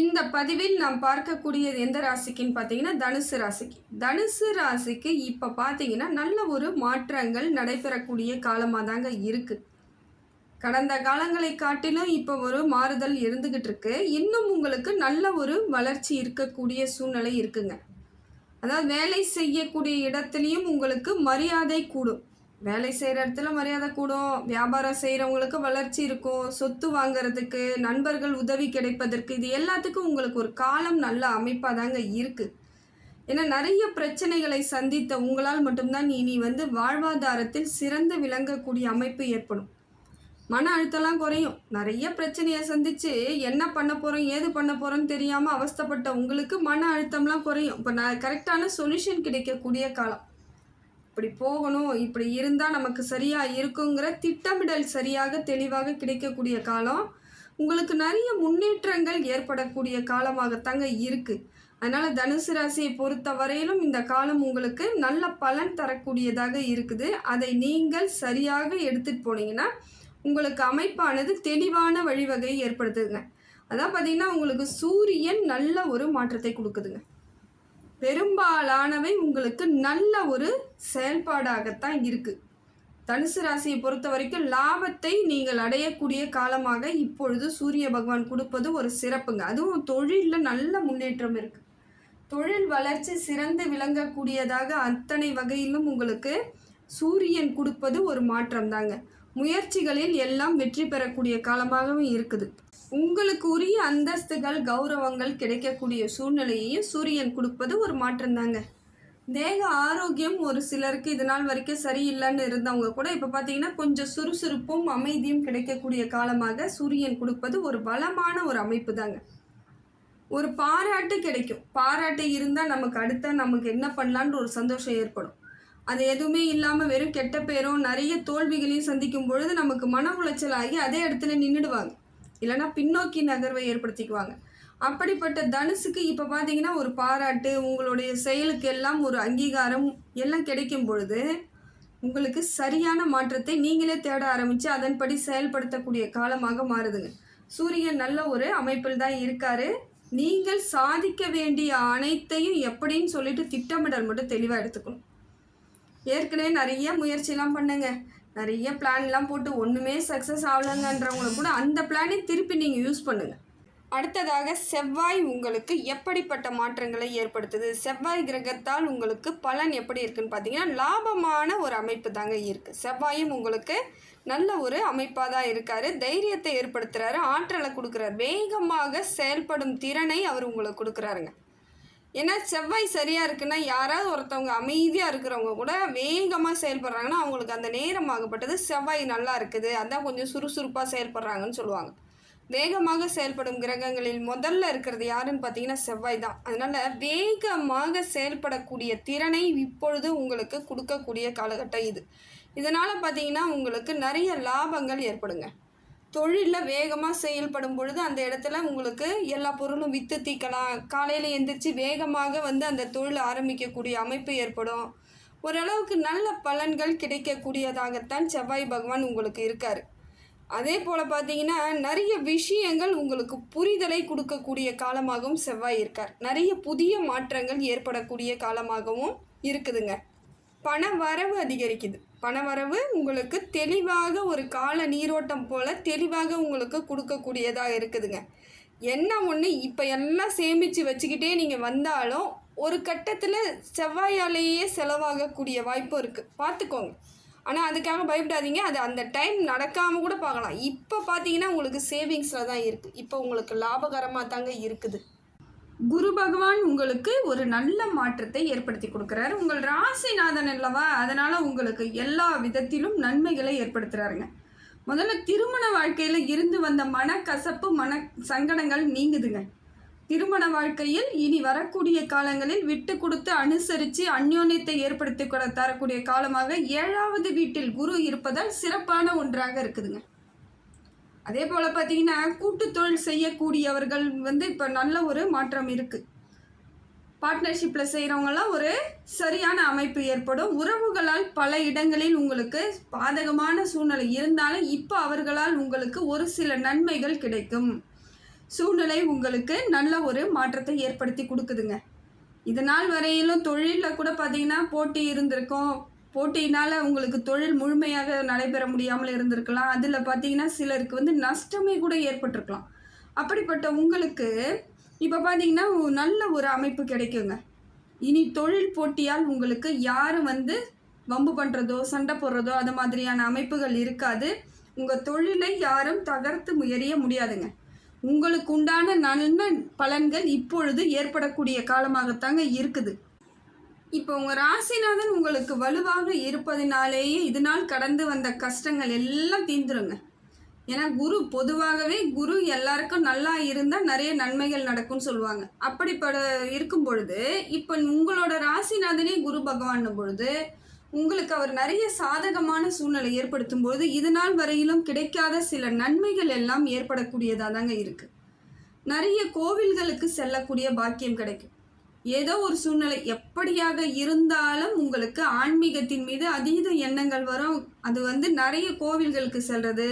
இந்த பதிவில் நாம் பார்க்கக்கூடியது எந்த ராசிக்குன்னு பார்த்தீங்கன்னா தனுசு ராசிக்கு. தனுசு ராசிக்கு இப்போ பார்த்தீங்கன்னா நல்ல ஒரு மாற்றங்கள் நடைபெறக்கூடிய காலமாக தாங்க இருக்குது கடந்த காலங்களை காட்டிலும் இப்போ ஒரு மாறுதல் இருந்துக்கிட்டு இருக்கு. இன்னும் உங்களுக்கு நல்ல ஒரு வளர்ச்சி இருக்கக்கூடிய சூழ்நிலை இருக்குங்க. அதாவது வேலை செய்யக்கூடிய இடத்துலையும் உங்களுக்கு மரியாதை கூடும். வேலை செய்கிற இடத்துல மரியாதை கூடும் வியாபாரம் செய்கிறவங்களுக்கு வளர்ச்சி இருக்கும் சொத்து வாங்குறதுக்கு நண்பர்கள் உதவி கிடைப்பதற்கு இது எல்லாத்துக்கும் உங்களுக்கு ஒரு காலம் நல்ல அமைப்பாக தாங்க இருக்குது ஏன்னா நிறைய பிரச்சனைகளை சந்தித்த உங்களால் மட்டும்தான் இனி வந்து வாழ்வாதாரத்தில் சிறந்து விளங்கக்கூடிய அமைப்பு ஏற்படும். மன அழுத்தம்லாம் குறையும். நிறைய பிரச்சனையை சந்தித்து என்ன பண்ண போகிறோம் ஏது பண்ண போகிறோம்னு தெரியாமல் அவஸ்தப்பட்ட உங்களுக்கு மன அழுத்தம்லாம் குறையும். இப்போ நான் கரெக்டான சொல்யூஷன் கிடைக்கக்கூடிய காலம். இப்படி போகணும் இப்படி இருந்தால் நமக்கு சரியாக இருக்குங்கிற திட்டமிடல் சரியாக தெளிவாக கிடைக்கக்கூடிய காலம் உங்களுக்கு நிறைய முன்னேற்றங்கள் ஏற்படக்கூடிய காலமாகத்தாங்க இருக்குது அதனால் தனுசு ராசியை பொறுத்த வரையிலும் இந்த காலம் உங்களுக்கு நல்ல பலன் தரக்கூடியதாக இருக்குது. அதை நீங்கள் சரியாக எடுத்துகிட்டு போனீங்கன்னா உங்களுக்கு அமைப்பானது தெளிவான வழிவகை ஏற்படுத்துதுங்க. அதான் பார்த்தீங்கன்னா உங்களுக்கு சூரியன் நல்ல ஒரு மாற்றத்தை கொடுக்குதுங்க. பெரும்பாலானவை உங்களுக்கு நல்ல ஒரு செயல்பாடாகத்தான் இருக்குது தனுசு ராசியை பொறுத்த வரைக்கும் லாபத்தை நீங்கள் அடையக்கூடிய காலமாக இப்பொழுது சூரிய பகவான் கொடுப்பது ஒரு சிறப்புங்க. அதுவும் தொழிலில் நல்ல முன்னேற்றம் இருக்குது தொழில் வளர்ச்சி சிறந்து விளங்கக்கூடியதாக அத்தனை வகையிலும் உங்களுக்கு சூரியன் கொடுப்பது ஒரு மாற்றம் தாங்க முயற்சிகளில் எல்லாம் வெற்றி பெறக்கூடிய காலமாகவும் இருக்குது. உங்களுக்கு உரிய அந்தஸ்துகள் கௌரவங்கள் கிடைக்கக்கூடிய சூழ்நிலையையும் சூரியன் கொடுப்பது ஒரு மாற்றம் தாங்க தேக ஆரோக்கியம் ஒரு சிலருக்கு இது நாள் வரைக்கும் சரியில்லைன்னு இருந்தவங்க கூட இப்போ பார்த்தீங்கன்னா கொஞ்சம் சுறுசுறுப்பும் அமைதியும் கிடைக்கக்கூடிய காலமாக சூரியன் கொடுப்பது ஒரு பலமான ஒரு அமைப்பு தாங்க ஒரு பாராட்டு கிடைக்கும். பாராட்டு இருந்தால் நமக்கு அடுத்த நமக்கு என்ன பண்ணலான்ற ஒரு சந்தோஷம் ஏற்படும். அது எதுவுமே இல்லாமல் வெறும் கெட்ட பேரும் நிறைய தோல்விகளையும் சந்திக்கும் பொழுது நமக்கு மன உளைச்சல் ஆகி அதே இடத்துல நின்றுடுவாங்க இல்லைன்னா பின்னோக்கி நகர்வை ஏற்படுத்திக்குவாங்க. அப்படிப்பட்ட தனுசுக்கு இப்போ பார்த்தீங்கன்னா ஒரு பாராட்டு உங்களுடைய செயலுக்கு எல்லாம் ஒரு அங்கீகாரம் எல்லாம் கிடைக்கும் பொழுது உங்களுக்கு சரியான மாற்றத்தை நீங்களே தேட ஆரம்பித்து அதன்படி செயல்படுத்தக்கூடிய காலமாக மாறுதுங்க. சூரியன் நல்ல ஒரு அமைப்பில் தான் இருக்கார். நீங்கள் சாதிக்க வேண்டிய அனைத்தையும் எப்படின்னு சொல்லிட்டு திட்டமிடல் மட்டும் தெளிவாக எடுத்துக்கணும். ஏற்கனவே நிறைய முயற்சிலாம் பண்ணுங்க. நிறைய பிளான்லாம் போட்டு ஒன்றுமே சக்ஸஸ் ஆகலைங்கன்றவங்கள கூட அந்த பிளானை திருப்பி நீங்கள் யூஸ் பண்ணுங்கள் அடுத்ததாக செவ்வாய் உங்களுக்கு எப்படிப்பட்ட மாற்றங்களை ஏற்படுத்துது? செவ்வாய் கிரகத்தால் உங்களுக்கு பலன் எப்படி இருக்குன்னு பார்த்தீங்கன்னா லாபமான ஒரு அமைப்பு தாங்க இருக்குது செவ்வாயும் உங்களுக்கு நல்ல ஒரு அமைப்பாக தான் இருக்கார். தைரியத்தை ஏற்படுத்துகிறாரு ஆற்றலை கொடுக்குறாரு. வேகமாக செயல்படும் திறனை அவர் உங்களுக்கு கொடுக்குறாருங்க. ஏன்னா செவ்வாய் சரியாக இருக்குன்னா யாராவது ஒருத்தவங்க அமைதியாக இருக்கிறவங்க கூட வேகமாக செயல்படுறாங்கன்னா அவங்களுக்கு அந்த நேரம் ஆகப்பட்டது செவ்வாய் நல்லா இருக்குது. அதான் கொஞ்சம் சுறுசுறுப்பாக செயல்படுறாங்கன்னு சொல்லுவாங்க. வேகமாக செயல்படும் கிரகங்களில் முதல்ல இருக்கிறது யாருன்னு பார்த்தீங்கன்னா செவ்வாய் தான். அதனால் வேகமாக செயல்படக்கூடிய திறனை இப்பொழுது உங்களுக்கு கொடுக்கக்கூடிய காலகட்டம் இது. இதனால் பார்த்தீங்கன்னா உங்களுக்கு நிறைய லாபங்கள் ஏற்படுங்க. தொழிலில் வேகமாக செயல்படும் பொழுது அந்த இடத்துல உங்களுக்கு எல்லா பொருளும் விற்று தீக்கலாம். காலையில் எந்திரிச்சு வேகமாக வந்து அந்த தொழில் ஆரம்பிக்கக்கூடிய அமைப்பு ஏற்படும். ஓரளவுக்கு நல்ல பலன்கள் கிடைக்கக்கூடியதாகத்தான் செவ்வாய் பகவான் உங்களுக்கு இருக்கார். அதே போல் பார்த்தீங்கன்னா நிறைய விஷயங்கள் உங்களுக்கு புரிதலை கொடுக்கக்கூடிய காலமாகவும் செவ்வாய் இருக்கார். நிறைய புதிய மாற்றங்கள் ஏற்படக்கூடிய காலமாகவும் இருக்குதுங்க. பண வரவு அதிகரிக்குது. பண வரவு உங்களுக்கு தெளிவாக ஒரு கால நீரோட்டம் போல் தெளிவாக உங்களுக்கு கொடுக்கக்கூடியதாக இருக்குதுங்க. என்ன ஒன்று இப்போ எல்லாம் சேமித்து வச்சுக்கிட்டே நீங்கள் வந்தாலும் ஒரு கட்டத்தில் செவ்வாயாலேயே செலவாகக்கூடிய வாய்ப்பும் இருக்குது பார்த்துக்கோங்க. ஆனால் அதுக்காக பயப்படாதீங்க. அது அந்த டைம் நடக்காமல் கூட பார்க்கலாம். இப்போ பார்த்தீங்கன்னா உங்களுக்கு சேவிங்ஸில் தான் இருக்குது இப்போ உங்களுக்கு லாபகரமாக தாங்க இருக்குது. குரு பகவான் உங்களுக்கு ஒரு நல்ல மாற்றத்தை ஏற்படுத்தி கொடுக்குறாரு. உங்கள் ராசிநாதன் அல்லவா? அதனால் உங்களுக்கு எல்லா விதத்திலும் நன்மைகளை ஏற்படுத்துகிறாருங்க முதல்ல திருமண வாழ்க்கையில் இருந்து வந்த மனக்கசப்பு மன சங்கடங்கள் நீங்குதுங்க. திருமண வாழ்க்கையில் இனி வரக்கூடிய காலங்களில் விட்டு கொடுத்து அனுசரித்து அந்யோன்யத்தை ஏற்படுத்தி கொட தரக்கூடிய காலமாக ஏழாவது வீட்டில் குரு இருப்பதால் சிறப்பான ஒன்றாக இருக்குதுங்க. அதே போல் பார்த்தீங்கன்னா கூட்டு தொழில் செய்யக்கூடியவர்கள் வந்து இப்போ நல்ல ஒரு மாற்றம் இருக்குது பார்ட்னர்ஷிப்பில் செய்கிறவங்களாம் ஒரு சரியான அமைப்பு ஏற்படும். உறவுகளால் பல இடங்களில் உங்களுக்கு பாதகமான சூழ்நிலை இருந்தாலும் இப்போ அவர்களால் உங்களுக்கு ஒரு சில நன்மைகள் கிடைக்கும். சூழ்நிலை உங்களுக்கு நல்ல ஒரு மாற்றத்தை ஏற்படுத்தி கொடுக்குதுங்க. இது நாள் வரையிலும் தொழிலில் கூட பார்த்தீங்கன்னா போட்டி இருந்திருக்கும். போட்டியினால் உங்களுக்கு தொழில் முழுமையாக நடைபெற முடியாமல் இருந்திருக்கலாம். அதில் பார்த்தீங்கன்னா சிலருக்கு வந்து நஷ்டமே கூட ஏற்பட்டிருக்கலாம். அப்படிப்பட்ட உங்களுக்கு இப்போ பார்த்தீங்கன்னா நல்ல ஒரு அமைப்பு கிடைக்குங்க. இனி தொழில் போட்டியால் உங்களுக்கு யாரும் வந்து வம்பு பண்ணுறதோ சண்டை போடுறதோ அது மாதிரியான அமைப்புகள் இருக்காது. உங்கள் தொழிலை யாரும் தகர்த்து முயறிய முடியாதுங்க. உங்களுக்கு உண்டான நன்மை பலன்கள் இப்பொழுது ஏற்படக்கூடிய காலமாகத்தாங்க இருக்குது. இப்போ உங்கள் ராசிநாதன் உங்களுக்கு வலுவாக இருப்பதினாலேயே இதனால் கடந்து வந்த கஷ்டங்கள் எல்லாம் தீந்துருங்க ஏன்னா குரு பொதுவாகவே குரு எல்லாருக்கும் நல்லா இருந்தால் நிறைய நன்மைகள் நடக்கும்னு சொல்லுவாங்க. அப்படிப்பட இருக்கும் பொழுது இப்போ உங்களோட ராசிநாதனே குரு பகவான் பொழுது உங்களுக்கு அவர் நிறைய சாதகமான சூழ்நிலை ஏற்படுத்தும் பொழுது இது நாள் வரையிலும் கிடைக்காத சில நன்மைகள் எல்லாம் ஏற்படக்கூடியதாக தாங்க இருக்குது நிறைய கோவில்களுக்கு செல்லக்கூடிய பாக்கியம் கிடைக்கும். ஏதோ ஒரு சூழ்நிலை எப்படியாக இருந்தாலும் உங்களுக்கு ஆன்மீகத்தின் மீது அதீத எண்ணங்கள் வரும். அது வந்து நிறைய கோவில்களுக்கு செல்றது.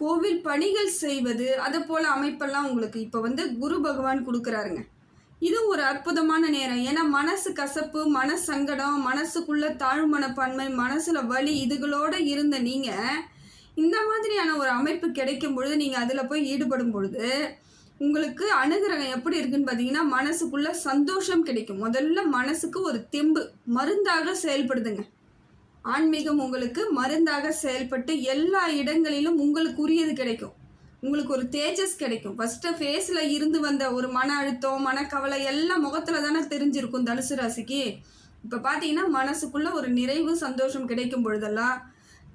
கோவில் பணிகள் செய்வது அது போல் அமைப்பெல்லாம் உங்களுக்கு இப்போ வந்து குரு பகவான் கொடுக்குறாருங்க. இது ஒரு அற்புதமான நேரம். ஏன்னா மனசு கசப்பு மன சங்கடம் மனசுக்குள்ள தாழ்வு மனப்பான்மை மனசுல வலி இதுகளோட இருந்த நீங்க இந்த மாதிரியான ஒரு அமைப்பு கிடைக்கும் பொழுது நீங்க அதுல போய் ஈடுபடும் பொழுது உங்களுக்கு அனுகிரகம் எப்படி இருக்குன்னு பார்த்தீங்கன்னா மனசுக்குள்ள சந்தோஷம் கிடைக்கும். முதல்ல மனசுக்கு ஒரு தெம்பு மருந்தாக செயல்படுதுங்க. ஆன்மீகம் உங்களுக்கு மருந்தாக செயல்பட்டு எல்லா இடங்களிலும் உங்களுக்கு உரியது கிடைக்கும். உங்களுக்கு ஒரு தேஜஸ் கிடைக்கும். ஃபஸ்ட்டு ஃபேஸில் இருந்து வந்த ஒரு மன அழுத்தம் மனக்கவலை எல்லாம் முகத்தில் தானே தெரிஞ்சிருக்கும் தனுசு ராசிக்கு. இப்போ பார்த்தீங்கன்னா மனசுக்குள்ளே ஒரு நிறைவு சந்தோஷம் கிடைக்கும் பொழுதெல்லாம்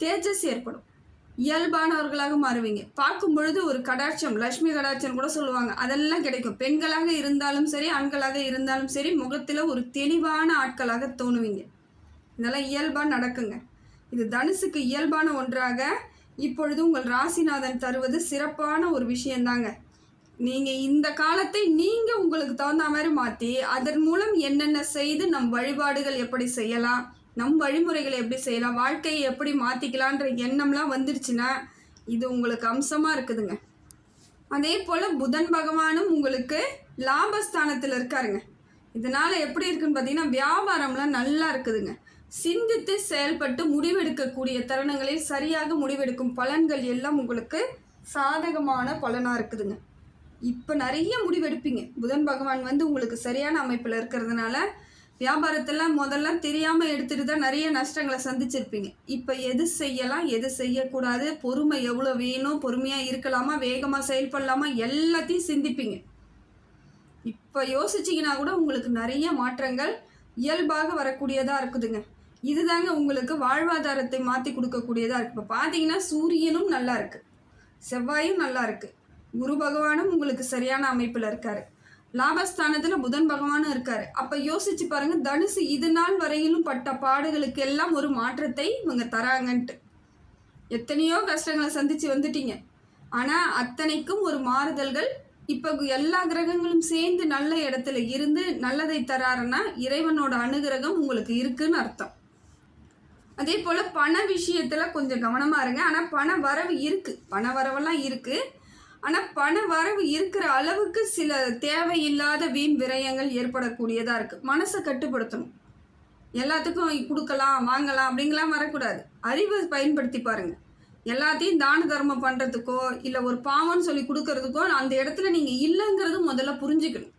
தேஜஸ் ஏற்படும். இயல்பானவர்களாக மாறுவீங்க. பார்க்கும் பொழுது ஒரு கடாட்சம் லக்ஷ்மி கடாட்சம் கூட சொல்லுவாங்க. அதெல்லாம் கிடைக்கும். பெண்களாக இருந்தாலும் சரி ஆண்களாக இருந்தாலும் சரி முகத்தில் ஒரு தெளிவான ஆட்களாக தோணுவீங்க. இதெல்லாம் இயல்பாக நடக்குங்க. இது தனுசுக்கு இயல்பான ஒன்றாக இப்பொழுது உங்கள் ராசிநாதன் தருவது சிறப்பான ஒரு விஷயந்தாங்க. நீங்கள் இந்த காலத்தை நீங்கள் உங்களுக்கு தகுந்த மாதிரி மாற்றி அதன் மூலம் என்னென்ன செய்து நம் வழிபாடுகள் எப்படி செய்யலாம் நம் வழிமுறைகளை எப்படி செய்யலாம் வாழ்க்கையை எப்படி மாற்றிக்கலான்ற எண்ணம்லாம் வந்துருச்சுன்னா இது உங்களுக்கு அம்சமாக இருக்குதுங்க. அதே போல் புதன் பகவானும் உங்களுக்கு லாபஸ்தானத்தில் இருக்காருங்க. இதனால் எப்படி இருக்குன்னு பார்த்தீங்கன்னா வியாபாரம்லாம் நல்லா இருக்குதுங்க. சிந்தித்து செயல்பட்டு முடிவெடுக்கக்கூடிய தருணங்களில் சரியாக முடிவெடுக்கும் பலன்கள் எல்லாம் உங்களுக்கு சாதகமான பலனாக இருக்குதுங்க. இப்போ நிறைய முடிவெடுப்பீங்க. புதன் பகவான் வந்து உங்களுக்கு சரியான அமைப்பில் இருக்கிறதுனால வியாபாரத்தெல்லாம் முதல்ல தெரியாமல் எடுத்துகிட்டு தான் நிறைய நஷ்டங்களை சந்திச்சிருப்பீங்க. இப்போ எது செய்யலாம் எது செய்யக்கூடாது பொறுமை எவ்வளோ வேணும் பொறுமையாக இருக்கலாமா வேகமாக செயல்படலாமா எல்லாத்தையும் சிந்திப்பீங்க. இப்போ யோசிச்சிங்கன்னா கூட உங்களுக்கு நிறைய மாற்றங்கள் இயல்பாக வரக்கூடியதாக இருக்குதுங்க. இதுதாங்க உங்களுக்கு வாழ்வாதாரத்தை மாற்றி கொடுக்கக்கூடியதாக இருக்குது இப்போ பார்த்தீங்கன்னா சூரியனும் நல்லா இருக்குது செவ்வாயும் நல்லா இருக்குது குரு பகவானும் உங்களுக்கு சரியான அமைப்பில் இருக்காரு. லாபஸ்தானத்தில் புதன் பகவானும் இருக்காரு. அப்போ யோசிச்சு பாருங்க தனுசு இது நாள் வரையிலும் பட்ட பாடுகளுக்கு எல்லாம் ஒரு மாற்றத்தை இவங்க தராங்கன்ட்டு. எத்தனையோ கஷ்டங்களை சந்திச்சு வந்துட்டீங்க. ஆனால் அத்தனைக்கும் ஒரு மாறுதல்கள் இப்போ எல்லா கிரகங்களும் சேர்ந்து நல்ல இடத்துல இருந்து நல்லதை தராருன்னா இறைவனோட அனுகிரகம் உங்களுக்கு இருக்குன்னு அர்த்தம். அதே போல் பண விஷயத்தில் கொஞ்சம் கவனமாக இருங்க. ஆனால் பண வரவு இருக்குது பண வரவெல்லாம் இருக்குது ஆனால் பண வரவு இருக்கிற அளவுக்கு சில தேவையில்லாத வீண் விரயங்கள் ஏற்படக்கூடியதாக இருக்குது மனசை கட்டுப்படுத்தணும். எல்லாத்துக்கும் கொடுக்கலாம் வாங்கலாம் அப்படிங்கலாம் வரக்கூடாது. அறிவை பயன்படுத்தி பாருங்கள் எல்லாத்தையும் தான தர்மம் பண்ணுறதுக்கோ இல்லை ஒரு பாவம்னு சொல்லி கொடுக்கறதுக்கோ அந்த இடத்துல நீங்கள் இல்லைங்கிறது முதல்ல புரிஞ்சுக்கணும்.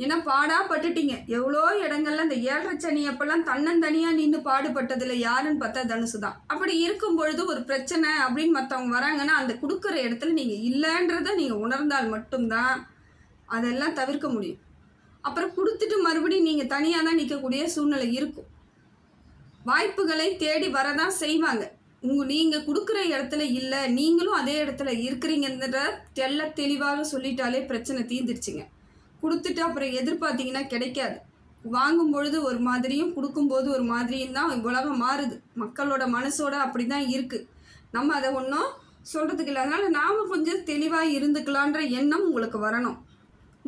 ஏன்னா பாடா பட்டுட்டீங்க? எவ்வளோ இடங்கள்ல இந்த ஏழரை சனி அப்பெல்லாம் தன்னந்தனியாக நின்று பாடுபட்டதில் யாருன்னு பார்த்தா தனுசு தான் அப்படி இருக்கும் பொழுது ஒரு பிரச்சனை அப்படின்னு மற்றவங்க வராங்கன்னா அந்த கொடுக்குற இடத்துல நீங்கள் இல்லைன்றத நீங்கள் உணர்ந்தால் மட்டும்தான் அதெல்லாம் தவிர்க்க முடியும். அப்புறம் கொடுத்துட்டு மறுபடியும் நீங்கள் தனியாக தான் நிற்கக்கூடிய சூழ்நிலை இருக்கும். வாய்ப்புகளை தேடி வரதான் செய்வாங்க. உங்க நீங்கள் கொடுக்குற இடத்துல இல்லை நீங்களும் அதே இடத்துல இருக்கிறீங்கன்ற தெல்ல தெளிவாக சொல்லிட்டாலே பிரச்சனை தீர்ந்துருச்சுங்க. கொடுத்துட்டு அப்புறம் எதிர்பார்த்தீங்கன்னா கிடைக்காது. வாங்கும் பொழுது ஒரு மாதிரியும் கொடுக்கும்போது ஒரு மாதிரியும் தான் உலகம் மாறுது. மக்களோட மனசோட அப்படி தான் இருக்குது நம்ம அதை ஒன்றும் சொல்கிறதுக்கு இல்லை. அதனால் நாம் கொஞ்சம் தெளிவாக இருந்துக்கலான்ற எண்ணம் உங்களுக்கு வரணும்.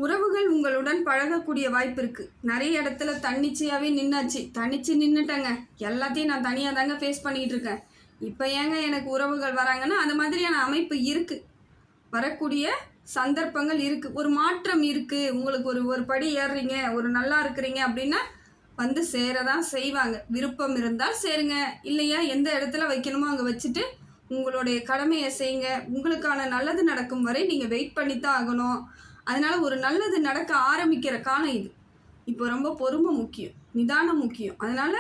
உறவுகள் உங்களுடன் பழகக்கூடிய வாய்ப்பு இருக்குது நிறைய இடத்துல தன்னிச்சையாகவே நின்னாச்சு. தனிச்சு நின்றுட்டேங்க எல்லாத்தையும் நான் தனியாக தாங்க ஃபேஸ் பண்ணிகிட்டு இருக்கேன். இப்போ ஏங்க எனக்கு உறவுகள் வராங்கன்னா அந்த மாதிரியான அமைப்பு இருக்குது வரக்கூடிய சந்தர்ப்பங்கள் இருக்குது ஒரு மாற்றம் இருக்குது உங்களுக்கு ஒரு ஒரு படி ஏறுறீங்க ஒரு நல்லா இருக்கிறீங்க அப்படின்னா வந்து சேர தான் செய்வாங்க. விருப்பம் இருந்தால் சேருங்க. இல்லையா? எந்த இடத்துல வைக்கணுமோ அங்கே வச்சுட்டு உங்களுடைய கடமையை செய்யுங்க. உங்களுக்கான நல்லது நடக்கும் வரை நீங்கள் வெயிட் பண்ணி தான் ஆகணும். அதனால் ஒரு நல்லது நடக்க ஆரம்பிக்கிற காலம் இது. இப்போ ரொம்ப பொறுமை முக்கியம். நிதானம் முக்கியம். அதனால்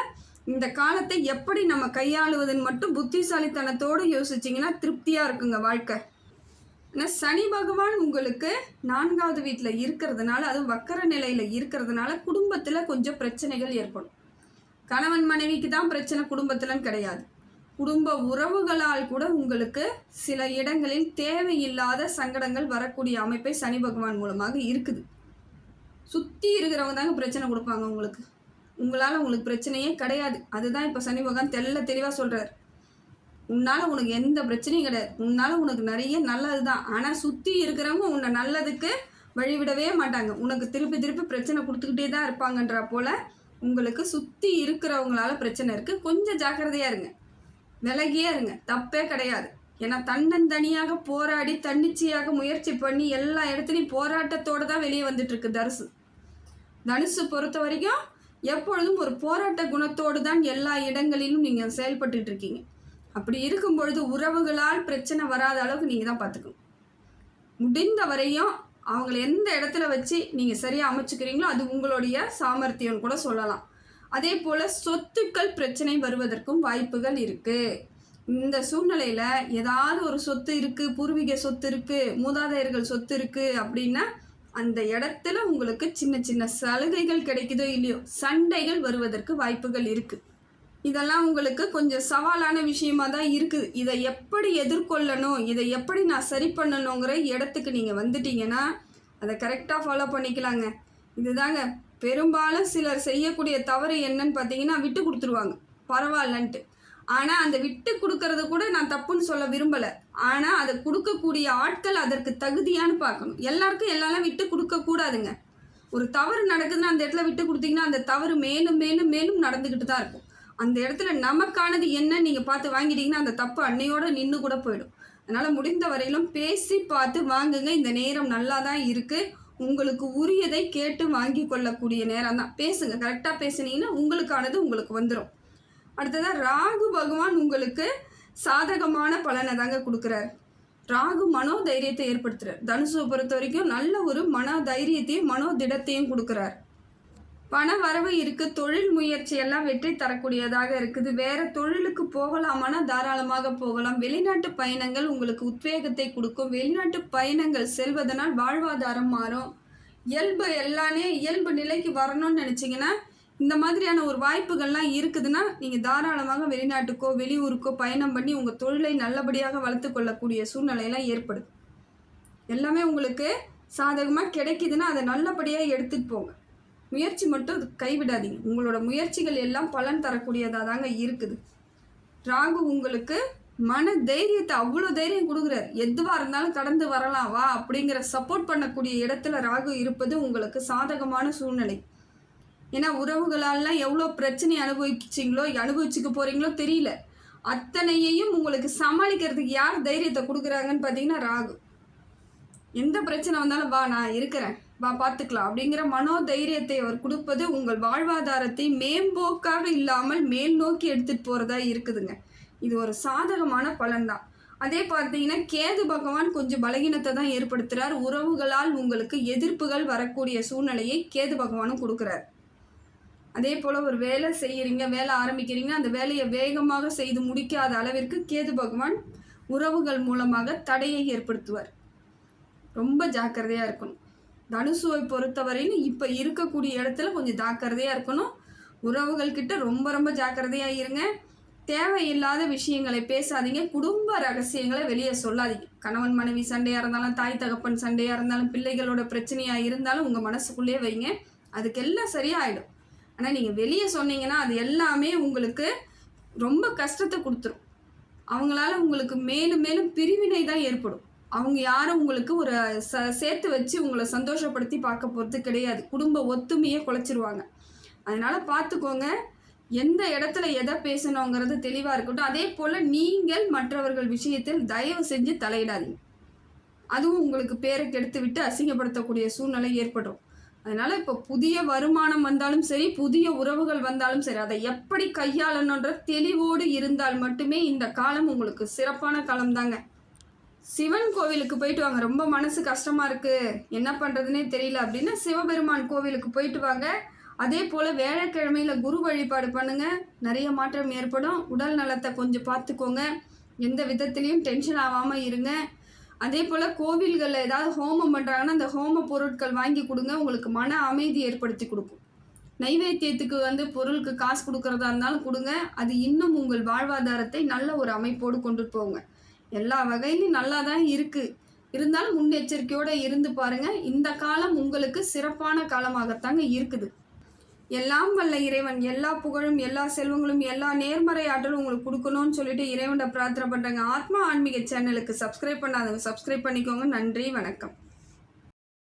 இந்த காலத்தை எப்படி நம்ம கையாளுவதுன்னு மட்டும் புத்திசாலித்தனத்தோடு யோசிச்சிங்கன்னா திருப்தியாக இருக்குங்க வாழ்க்கை. ஆனால் சனி பகவான் உங்களுக்கு நான்காவது வீட்டில் இருக்கிறதுனால அதுவும் வக்கர நிலையில் இருக்கிறதுனால குடும்பத்தில் கொஞ்சம் பிரச்சனைகள் ஏற்படும். கணவன் மனைவிக்கு தான் பிரச்சனை குடும்பத்திலன்னு கிடையாது. குடும்ப உறவுகளால் கூட உங்களுக்கு சில இடங்களில் தேவையில்லாத சங்கடங்கள் வரக்கூடிய அமைப்பை சனி பகவான் மூலமாக இருக்குது. சுற்றி இருக்கிறவங்க தாங்க பிரச்சனை கொடுப்பாங்க உங்களுக்கு. உங்களால் உங்களுக்கு பிரச்சனையே கிடையாது. அதுதான் இப்போ சனி பகவான் தெல்ல தெளிவாக சொல்கிறார் உன்னால் உனக்கு எந்த பிரச்சனையும் கிடையாது. உன்னால் உனக்கு நிறைய நல்லது தான் ஆனால் சுற்றி இருக்கிறவங்க உன்னை நல்லதுக்கு வழிவிடவே மாட்டாங்க. உனக்கு திருப்பி திருப்பி பிரச்சனை கொடுத்துக்கிட்டே தான் இருப்பாங்கன்ற போல் உங்களுக்கு சுற்றி இருக்கிறவங்களால பிரச்சனை இருக்குது கொஞ்சம் ஜாக்கிரதையாக இருங்க. விலகியே இருங்க. தப்பே கிடையாது. ஏன்னா தன்னந்தனியாக போராடி தன்னிச்சையாக முயற்சி பண்ணி எல்லா இடத்துலையும் போராட்டத்தோடு தான் வெளியே வந்துட்டுருக்கு தனுசு. தனுசு பொறுத்த வரைக்கும் எப்பொழுதும் ஒரு போராட்ட குணத்தோடு தான் எல்லா இடங்களிலும் நீங்கள் செயல்பட்டு இருக்கீங்க. அப்படி இருக்கும் பொழுது உறவுகளால் பிரச்சனை வராத அளவுக்கு நீங்கள் தான் பார்த்துக்கணும். முடிந்த வரையும் அவங்கள எந்த இடத்துல வச்சு நீங்கள் சரியாக அமைச்சுக்கிறீங்களோ அது உங்களுடைய சாமர்த்தியம் கூட சொல்லலாம். அதே போல் சொத்துக்கள் பிரச்சனை வருவதற்கும் வாய்ப்புகள் இருக்குது இந்த சூழ்நிலையில் ஏதாவது ஒரு சொத்து இருக்குது பூர்வீக சொத்து இருக்குது மூதாதையர்கள் சொத்து இருக்குது அப்படின்னா அந்த இடத்துல உங்களுக்கு சின்ன சின்ன சலுகைகள் கிடைக்குதோ இல்லையோ சண்டைகள் வருவதற்கு வாய்ப்புகள் இருக்குது இதெல்லாம் உங்களுக்கு கொஞ்சம் சவாலான விஷயமா தான் இருக்குது. இதை எப்படி எதிர்கொள்ளணும் இதை எப்படி நான் சரி பண்ணணுங்கிற இடத்துக்கு நீங்கள் வந்துட்டீங்கன்னா அதை கரெக்டாக ஃபாலோ பண்ணிக்கலாங்க. இதுதாங்க. பெரும்பாலும் சிலர் செய்யக்கூடிய தவறு என்னன்னு பார்த்தீங்கன்னா விட்டு கொடுத்துருவாங்க. பரவாயில்லன்ட்டு. ஆனால் அந்த விட்டு கொடுக்கறது கூட நான் தப்புன்னு சொல்ல விரும்பலை. ஆனால் அதை கொடுக்கக்கூடிய ஆட்கள் அதற்கு தகுதியான்னு பார்க்கணும். எல்லாருக்கும் எல்லாரும் விட்டு கொடுக்கக்கூடாதுங்க ஒரு தவறு நடக்குதுன்னா அந்த இடத்துல விட்டு கொடுத்தீங்கன்னா அந்த தவறு மேலும் மேலும் மேலும் நடந்துக்கிட்டு தான் இருக்கும். அந்த இடத்துல நமக்கானது என்ன நீங்கள் பார்த்து வாங்கிட்டீங்கன்னா அந்த தப்பு அன்னையோட நின்று கூட போயிடும். அதனால் முடிந்த வரையிலும் பேசி பார்த்து வாங்குங்க. இந்த நேரம் நல்லா தான் இருக்குது உங்களுக்கு உரியதை கேட்டு வாங்கி கொள்ளக்கூடிய நேரம் தான். பேசுங்க. கரெக்டாக பேசுனீங்கன்னா உங்களுக்கானது உங்களுக்கு வந்துடும் அடுத்ததாக ராகு பகவான் உங்களுக்கு சாதகமான பலனை தாங்க கொடுக்குறாரு. ராகு மனோ தைரியத்தை ஏற்படுத்துறார். தனுசுவை பொறுத்த வரைக்கும் நல்ல ஒரு மன தைரியத்தையும் மனோதிடத்தையும் கொடுக்குறாரு கொடுக்குறார். பண வரவு இருக்கு தொழில் முயற்சி எல்லாம் வெற்றி தரக்கூடியதாக இருக்குது. வேற தொழிலுக்கு போகலாமானா தாராளமாக போகலாம். வெளிநாட்டு பயணங்கள் உங்களுக்கு உத்வேகத்தை கொடுக்கும். வெளிநாட்டு பயணங்கள் செல்வதனால் வாழ்வாதாரம் மாறும். இயல்பு எல்லாமே இயல்பு நிலைக்கு வரணும்னு நினச்சிங்கன்னா இந்த மாதிரியான ஒரு வாய்ப்புகள்லாம் இருக்குதுன்னா நீங்கள் தாராளமாக வெளிநாட்டுக்கோ வெளியூருக்கோ பயணம் பண்ணி உங்கள் தொழிலை நல்லபடியாக வளர்த்து கொள்ளக்கூடிய சூழ்நிலையெல்லாம் ஏற்படுது. எல்லாமே உங்களுக்கு சாதகமாக கிடைக்குதுன்னா அதை நல்லபடியாக எடுத்துகிட்டு போங்க. முயற்சி மட்டும் கைவிடாதீங்க. உங்களோட முயற்சிகள் எல்லாம் பலன் தரக்கூடியதாக தாங்க இருக்குது. ராகு உங்களுக்கு மன தைரியத்தை அவ்வளோ தைரியம் கொடுக்குறாரு. எதுவாக இருந்தாலும் கடந்து வரலாம் வா அப்படிங்கிற சப்போர்ட் பண்ணக்கூடிய இடத்துல ராகு இருப்பது உங்களுக்கு சாதகமான சூழ்நிலை. ஏன்னா உறவுகளாலாம் எவ்வளோ பிரச்சனை அனுபவிச்சிங்களோ அனுபவிச்சுக்க போகிறீங்களோ தெரியல. அத்தனையையும் உங்களுக்கு சமாளிக்கிறதுக்கு யார் தைரியத்தை கொடுக்குறாங்கன்னு பார்த்தீங்கன்னா ராகு. எந்த பிரச்சனை வந்தாலும் வா நான் இருக்கிறேன். வா பார்த்துக்கலாம். அப்படிங்கிற மனோ தைரியத்தை அவர் கொடுப்பது உங்கள் வாழ்வாதாரத்தை மேம்போக்காக இல்லாமல் மேல் நோக்கி எடுத்துகிட்டு போகிறதா இருக்குதுங்க. இது ஒரு சாதகமான பலன்தான். அதே பார்த்தீங்கன்னா கேது பகவான் கொஞ்சம் பலகீனத்தை தான் ஏற்படுத்துகிறார் உறவுகளால் உங்களுக்கு எதிர்ப்புகள் வரக்கூடிய சூழ்நிலையை கேது பகவானும் கொடுக்குறார். அதே போல் ஒரு வேலை செய்கிறீங்க வேலை ஆரம்பிக்கிறீங்க அந்த வேலையை வேகமாக செய்து முடிக்காத அளவிற்கு கேது பகவான் உறவுகள் மூலமாக தடையை ஏற்படுத்துவார். ரொம்ப ஜாக்கிரதையாக இருக்கணும். தனுசுவை பொறுத்தவரையிலும் இப்போ இருக்கக்கூடிய இடத்துல கொஞ்சம் ஜாக்கிரதையாக இருக்கணும். உறவுகள்கிட்ட ரொம்ப ரொம்ப ஜாக்கிரதையாக இருங்க. தேவையில்லாத விஷயங்களை பேசாதீங்க. குடும்ப ரகசியங்களை வெளியே சொல்லாதீங்க. கணவன் மனைவி சண்டையாக இருந்தாலும் தாய் தகப்பன் சண்டையாக இருந்தாலும் பிள்ளைகளோட பிரச்சனையாக இருந்தாலும் உங்கள் மனசுக்குள்ளேயே வைங்க. அதுக்கெல்லாம் சரியாயிடும். ஆனால் நீங்கள் வெளியே சொன்னீங்கன்னா அது எல்லாமே உங்களுக்கு ரொம்ப கஷ்டத்தை கொடுத்துரும். அவங்களால உங்களுக்கு மேலும் மேலும் பிரிவினை தான் ஏற்படும். அவங்க யாரும் உங்களுக்கு ஒரு ச சேர்த்து வச்சு உங்களை சந்தோஷப்படுத்தி பார்க்க போகிறது கிடையாது. குடும்ப ஒத்துமையை குலைச்சிருவாங்க. அதனால் பார்த்துக்கோங்க. எந்த இடத்துல எதை பேசணுங்கிறது தெளிவாக இருக்கட்டும். அதே போல் நீங்கள் மற்றவர்கள் விஷயத்தில் தயவு செஞ்சு தலையிடாதீங்க. அதுவும் உங்களுக்கு பேரை கெடுத்து விட்டு அசிங்கப்படுத்தக்கூடிய சூழ்நிலை ஏற்படும். அதனால் இப்போ புதிய வருமானம் வந்தாலும் சரி புதிய உறவுகள் வந்தாலும் சரி அதை எப்படி கையாளணுன்ற தெளிவோடு இருந்தால் மட்டுமே இந்த காலம் உங்களுக்கு சிறப்பான காலம் தாங்க சிவன் கோவிலுக்கு போயிட்டு வாங்க. ரொம்ப மனசு கஷ்டமாக இருக்குது என்ன பண்ணுறதுனே தெரியல அப்படின்னா சிவபெருமான் கோவிலுக்கு போயிட்டு வாங்க. அதே போல் வேலைக்கிழமையில் குரு வழிபாடு பண்ணுங்கள் நிறைய மாற்றம் ஏற்படும். உடல் நலத்தை கொஞ்சம் பார்த்துக்கோங்க. எந்த விதத்துலேயும் டென்ஷன் ஆகாமல் இருங்க. அதே போல் கோவில்களில் ஏதாவது ஹோமம் பண்ணுறாங்கன்னா அந்த ஹோம பொருட்கள் வாங்கி கொடுங்க. உங்களுக்கு மன அமைதி ஏற்படுத்தி கொடுக்கும். நைவேத்தியத்துக்கு வந்து பொருளுக்கு காசு கொடுக்குறதா இருந்தாலும் கொடுங்க. அது இன்னும் உங்கள் வாழ்வாதாரத்தை நல்ல ஒரு அமைப்போடு கொண்டு போங்க. எல்லா வகையிலும் நல்லா தான் இருக்குது இருந்தாலும் முன்னெச்சரிக்கையோடு இருந்து பாருங்கள் இந்த காலம் உங்களுக்கு சிறப்பான காலமாகத்தாங்க இருக்குது. எல்லாம் வல்ல இறைவன். எல்லா புகழும் எல்லா செல்வங்களும் எல்லா நேர்மறை ஆற்றலும் உங்களுக்கு கொடுக்கணும்னு சொல்லிட்டு இறைவனை பிரார்த்தனை பண்ணுறாங்க ஆத்மா ஆன்மீக சேனலுக்கு சப்ஸ்கிரைப் பண்ணாதவங்க சப்ஸ்கிரைப் பண்ணிக்கோங்க. நன்றி வணக்கம்.